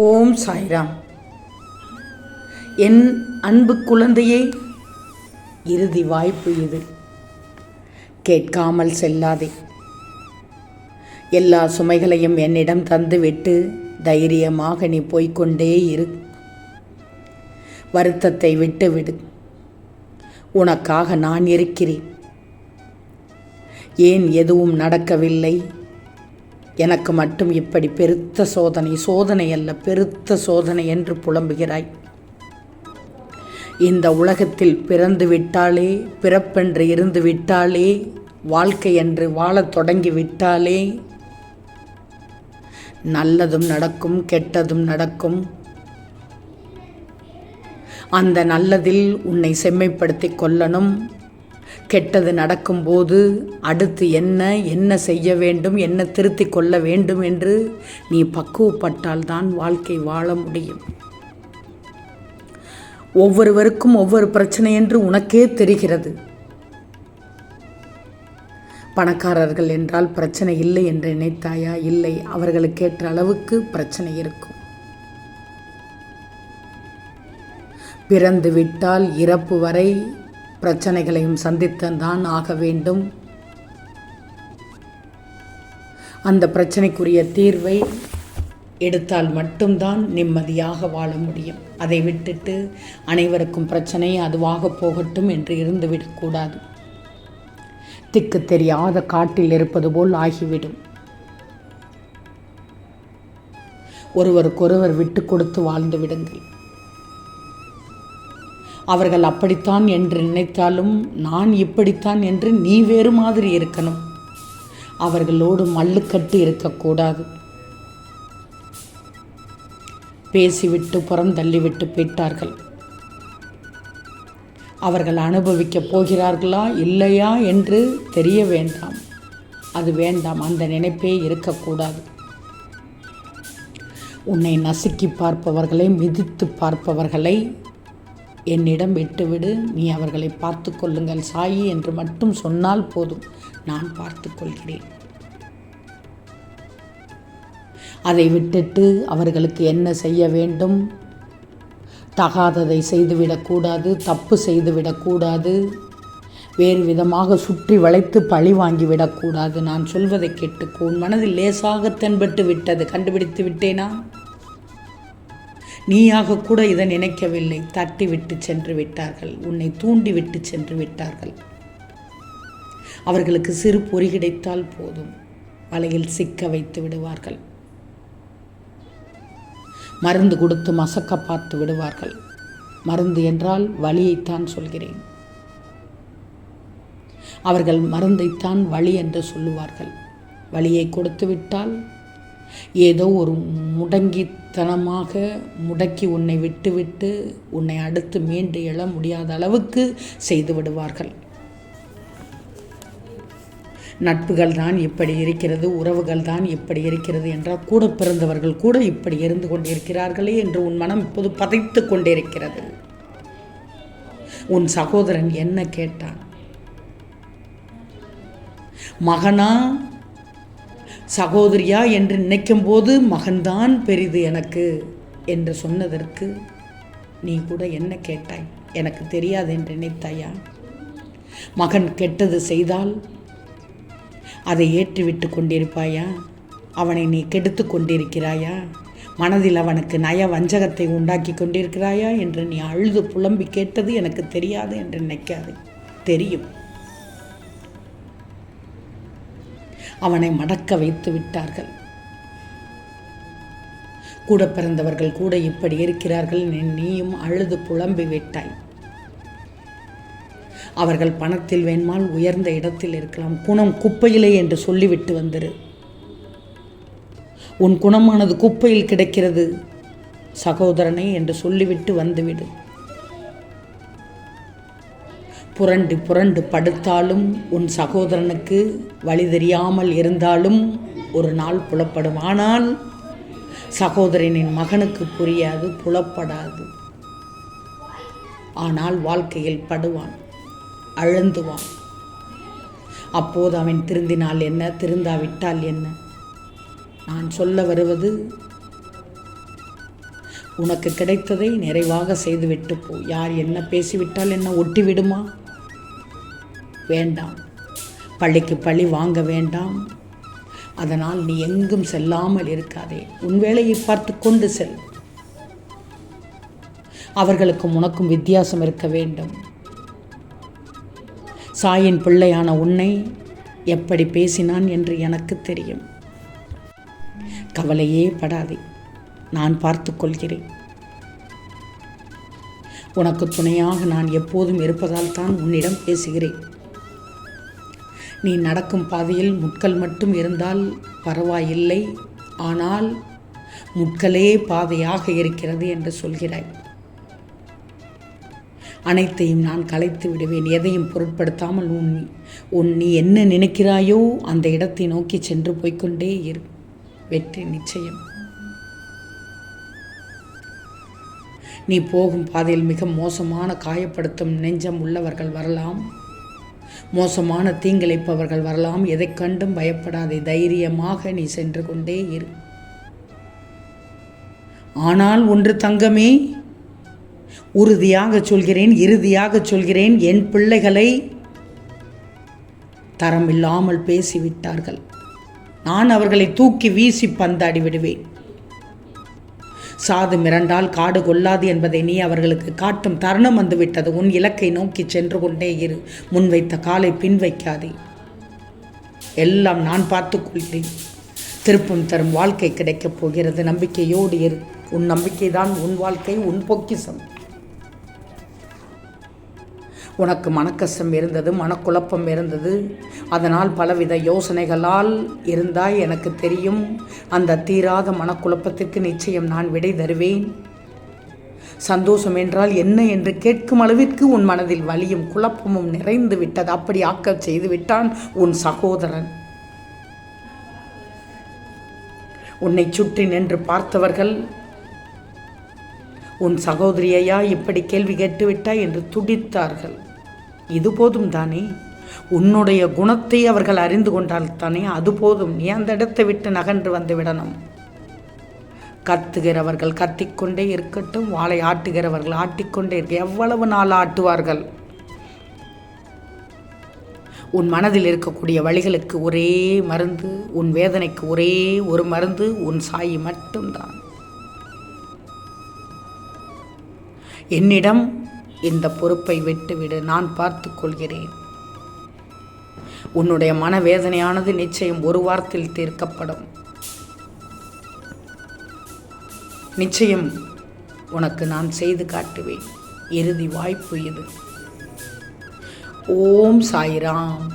ஓம் சாய்ராம். என் அன்பு குழந்தையே இறுதி வாய்ப்பு இது. கேட்காமல் செல்லாதே. எல்லா சுமைகளையும் என்னிடம் தந்துவிட்டு தைரியமாக நீ போய்கொண்டே இரு. வருத்தத்தை விட்டுவிடு. உனக்காக நான் இருக்கிறேன். ஏன் எதுவும் நடக்கவில்லை? எனக்கு மட்டும் இப்படி பெருத்த சோதனை சோதனை அல்ல பெருத்த சோதனை என்று புலம்புகிறாய். இந்த உலகத்தில் பிறந்து விட்டாலே பிறப்பென்று இருந்து விட்டாலே வாழ்க்கை என்று வாழத் தொடங்கி விட்டாலே நல்லதும் நடக்கும் கெட்டதும் நடக்கும். அந்த நல்லதில் உன்னை செம்மைப்படுத்திக் கொள்ளணும். கெட்டது நடக்கும்போது அடுத்து என்ன என்ன செய்ய வேண்டும் என்ன திருத்தி கொள்ள வேண்டும் என்று நீ பக்குவப்பட்டால் தான் வாழ்க்கை வாழ முடியும். ஒவ்வொருவருக்கும் ஒவ்வொரு பிரச்சனை என்று உனக்கே தெரிகிறது. பணக்காரர்கள் என்றால் பிரச்சனை இல்லை என்று நினைத்தாயா? இல்லை அவர்களுக்கேற்ற அளவுக்கு பிரச்சனை இருக்கும். பிறந்து விட்டால் இறப்பு வரை பிரச்சனைகளையும் சந்தித்தான் ஆக வேண்டும். அந்த பிரச்சனைக்குரிய தீர்வை எடுத்தால் மட்டும்தான் நிம்மதியாக வாழ முடியும். அதை விட்டுட்டு அனைவருக்கும் பிரச்சனை அதுவாக போகட்டும் என்று இருந்துவிடக்கூடாது திக்கு தெரியாத காட்டில் இருப்பது போல் ஆகிவிடும். ஒருவருக்கொருவர் விட்டு கொடுத்து வாழ்ந்து விடுங்கள். அவர்கள் அப்படித்தான் என்று நினைத்தாலும் நான் இப்படித்தான் என்று நீ வேறு மாதிரி இருக்கணும். அவர்களோடு மல்லுக்கட்டு இருக்கக்கூடாது. பேசிவிட்டு புறம் தள்ளிவிட்டு போயிட்டார்கள். அவர்கள் அனுபவிக்கப் போகிறார்களா இல்லையா என்று தெரிய வேண்டாம். அது வேண்டாம் அந்த நினைப்பே இருக்கக்கூடாது. உன்னை நசுக்கி பார்ப்பவர்களை மிதித்து பார்ப்பவர்களை என்னிடம் விட்டுவிடு. நீ அவர்களை பார்த்து கொள்ளுங்கள் சாயி என்று மட்டும் சொன்னால் போதும். நான் பார்த்து கொள்கிறேன் அதை விட்டுட்டு அவர்களுக்கு என்ன செய்ய வேண்டும்? தகாததை செய்துவிடக்கூடாது தப்பு செய்துவிடக்கூடாது வேறு விதமாக சுற்றி வளைத்து பழி வாங்கிவிடக்கூடாது நான் சொல்வதை கேட்டுக்கோ. உன் மனதில் லேசாக தென்பட்டு விட்டது. கண்டுபிடித்து விட்டேனா? நீயாக கூட இதை நினைக்கவில்லை. தட்டி விட்டு சென்று விட்டார்கள். உன்னை தூண்டி விட்டு சென்று விட்டார்கள். அவர்களுக்கு சிறு பொறி கிடைத்தால் போதும். வலையில் சிக்க வைத்து விடுவார்கள். மருந்து கொடுத்து மசக்க பார்த்து விடுவார்கள். மருந்து என்றால் வழியைத்தான் சொல்கிறேன். அவர்கள் மருந்தைத்தான் வழி என்று சொல்லுவார்கள். வழியை கொடுத்து விட்டால் ஏதோ ஒரு முடங்கித்தனமாக முடக்கி உன்னை விட்டுவிட்டு உன்னை அடுத்து மீண்டு எழ முடியாத அளவுக்கு செய்து விடுவார்கள். நட்புகள் தான் இப்படி இருக்கிறது உறவுகள் தான் இப்படி இருக்கிறது என்றால் கூட பிறந்தவர்கள் கூட இப்படி இருந்து கொண்டிருக்கிறார்களே என்று உன் மனம் இப்போது பதைத்து கொண்டிருக்கிறது. உன் சகோதரன் என்ன கேட்டான்? மகனா சகோதரியா என்று நினைக்கும் போது மகன்தான் பெரிது எனக்கு என்று சொன்னதற்கு நீ கூட என்ன கேட்டாய்? எனக்கு தெரியாது என்று நினைத்தாயா? மகன் கெட்டது செய்தால் அதை ஏற்றுவிட்டு கொண்டிருப்பாயா? அவனை நீ கெடுத்து கொண்டிருக்கிறாயா? மனதில் அவனுக்கு நய வஞ்சகத்தை உண்டாக்கி கொண்டிருக்கிறாயா? என்று நீ அழுது புலம்பி கேட்டது எனக்கு தெரியாது என்று நினைக்காது. தெரியும். அவனை மடக்க வைத்து விட்டார்கள். கூட பிறந்தவர்கள் கூட இப்படி இருக்கிறார்கள் நீயும் அழுது புலம்பி விட்டாய். அவர்கள் பணத்தில் வேண்மால் உயர்ந்த இடத்தில் இருக்கலாம். குணம் குப்பையிலே என்று சொல்லிவிட்டு வந்திரு. உன் குணமானது குப்பையில் கிடைக்கிறது. சகோதரனை என்று சொல்லிவிட்டு வந்துவிடு. புரண்டு புரண்டு படுத்தாலும் உன் சகோதரனுக்கு வழி தெரியாமல் இருந்தாலும் ஒரு நாள் புலப்படும். ஆனால் சகோதரனின் மகனுக்கு புரியாது புலப்படாது. ஆனால் வாழ்க்கையில் படுவான் அழுந்துவான். அப்போது அவன் திருந்தினால் என்ன திருந்தாவிட்டால் என்ன? நான் சொல்ல வருவது உனக்கு கிடைத்ததை நிறைவாக செய்துவிட்டு போ. யார் என்ன பேசிவிட்டால் என்ன ஒட்டி விடுமா வேண்டாம். பள்ளிக்கு பழி வாங்க வேண்டாம். அதனால் நீ எங்கும் செல்லாமல் இருக்காதே. உன் வேலையை பார்த்து கொண்டு செல். அவர்களுக்கும் உனக்கும் வித்தியாசம் இருக்க வேண்டும். சாயின் பிள்ளையான உன்னை எப்படி பேசினான் என்று எனக்கு தெரியும். கவலையே படாதே. நான் பார்த்து கொள்கிறேன். உனக்கு துணையாக நான் எப்போதும் இருப்பதால் தான் உன்னிடம் பேசுகிறேன். நீ நடக்கும் பாதையில் முட்கள் மட்டும் இருந்தால் பரவாயில்லை. ஆனால் முட்களே பாதையாக இருக்கிறது என்று சொல்கிறாய். அனைத்தையும் நான் கலைத்து விடுவேன் எதையும் பொருட்படுத்தாமல் உன் உன் நீ என்ன நினைக்கிறாயோ அந்த இடத்தை நோக்கி சென்று போய்க்கொண்டே இரு. வெற்றி நிச்சயம். நீ போகும் பாதையில் மிக மோசமான காயப்படுத்தும் நெஞ்சம் உள்ளவர்கள் வரலாம். மோசமான தீங்கிழைப்பவர்கள் வரலாம். எதைக் கண்டும் பயப்படாதே. தைரியமாக நீ சென்று கொண்டே இரு. ஆனால் ஒன்று தங்கமே உறுதியாக சொல்கிறேன் இறுதியாக சொல்கிறேன். என் பிள்ளைகளை தரமில்லாமல் பேசிவிட்டார்கள். நான் அவர்களை தூக்கி வீசி பந்தாடி விடுவேன். சாது மிரண்டால் காடு கொள்ளாது என்பதை நீ அவர்களுக்கு காட்டும் தருணம் வந்துவிட்டது. உன் இலக்கை நோக்கி சென்று கொண்டே இரு. முன்வைத்த காலை பின் வைக்காதே. எல்லாம் நான் பார்த்துக்கொள்கிறேன் திருப்பம் தரும் வாழ்க்கை கிடைக்கப் போகிறது. நம்பிக்கையோடு இரு. உன் நம்பிக்கைதான் உன் வாழ்க்கை உன் பொக்கிசம் உனக்கு மனக்கசம் இருந்தது மனக்குழப்பம் இருந்தது. அதனால் பலவித யோசனைகளால் இருந்தாய் எனக்கு தெரியும். அந்த தீராத மனக்குழப்பத்திற்கு நிச்சயம் நான் விடை தருவேன். சந்தோஷம் என்றால் என்ன என்று கேட்கும் அளவிற்கு உன் மனதில் வலியும் குழப்பமும் நிறைந்து விட்டது. அப்படி ஆக்கச் செய்து விட்டான் உன் சகோதரன். உன்னை சுற்றி நின்று பார்த்தவர்கள் உன் சகோதரியையா இப்படி கேள்வி கேட்டுவிட்டாய்? என்று துடித்தார்கள். இது போதும் தானே? உன்னுடைய குணத்தை அவர்கள் அறிந்து கொண்டால் தானே அது போதும். நீ அந்த இடத்தை விட்டு நகன்று வந்து விடணும். கத்துகிறவர்கள் கத்திக்கொண்டே இருக்கட்டும். வாளை ஆட்டுகிறவர்கள் ஆட்டிக்கொண்டே இருக்க எவ்வளவு நாள் ஆட்டுவார்கள்? உன் மனதில் இருக்கக்கூடிய வழிகளுக்கு ஒரே மருந்து உன் வேதனைக்கு ஒரே ஒரு மருந்து உன் சாயி மட்டும்தான். என்னிடம் இந்த பொறுப்பை விட்டுவிடு நான் பார்த்து கொள்கிறேன். உன்னுடைய மனவேதனையானது நிச்சயம் ஒரு வாரத்தில் தீர்க்கப்படும். நிச்சயம் உனக்கு நான் செய்து காட்டுவேன். இறுதி வாய்ப்பு இது. ஓம் சாய்ராம்.